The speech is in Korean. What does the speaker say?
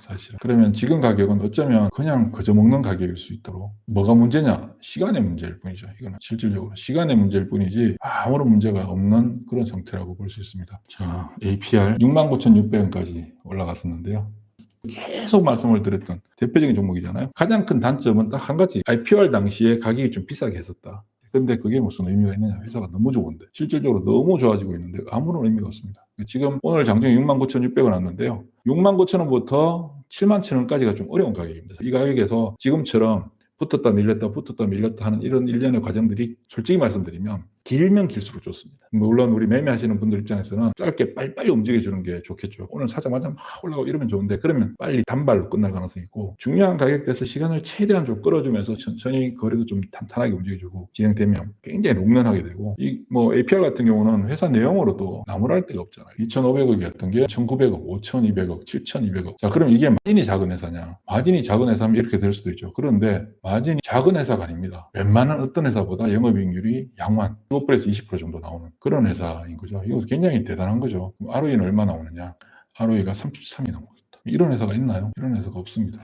사실은. 그러면 지금 가격은 어쩌면 그냥 그저 먹는 가격일 수 있도록 뭐가 문제냐? 시간의 문제일 뿐이죠. 이거는 실질적으로 시간의 문제일 뿐이지 아무런 문제가 없는 그런 상태라고 볼 수 있습니다. 자, APR 69,600원까지 올라갔었는데요. 계속 말씀을 드렸던 대표적인 종목이잖아요. 가장 큰 단점은 딱 한 가지. IPR 당시에 가격이 좀 비싸게 했었다. 근데 그게 무슨 의미가 있느냐. 회사가 너무 좋은데. 실질적으로 너무 좋아지고 있는데 아무런 의미가 없습니다. 지금 오늘 장중 69,600원 왔는데요. 69,000원부터 71,000원까지가 좀 어려운 가격입니다. 이 가격에서 지금처럼 붙었다 밀렸다 붙었다 밀렸다 하는 이런 일련의 과정들이 솔직히 말씀드리면 길면 길수록 좋습니다. 물론 우리 매매하시는 분들 입장에서는 짧게 빨리빨리 움직여주는 게 좋겠죠. 오늘 사자마자 막 올라가고 이러면 좋은데 그러면 빨리 단발로 끝날 가능성이 있고 중요한 가격대에서 시간을 최대한 좀 끌어주면서 천천히 거래도 좀 탄탄하게 움직여주고 진행되면 굉장히 롱런하게 되고 이 뭐 APR 같은 경우는 회사 내용으로도 나무랄 데가 없잖아요. 2,500억이었던 게 1,900억, 5,200억, 7,200억. 자 그럼 이게 마진이 작은 회사냐? 마진이 작은 회사면 이렇게 될 수도 있죠. 그런데 마진이 작은 회사가 아닙니다. 웬만한 어떤 회사보다 영업이익률이 양호한 15%에서 20% 정도 나오는 그런 회사인 거죠. 이거 굉장히 대단한 거죠. ROE는 얼마 나오느냐? ROE가 33이 넘어갔다. 이런 회사가 있나요? 이런 회사가 없습니다.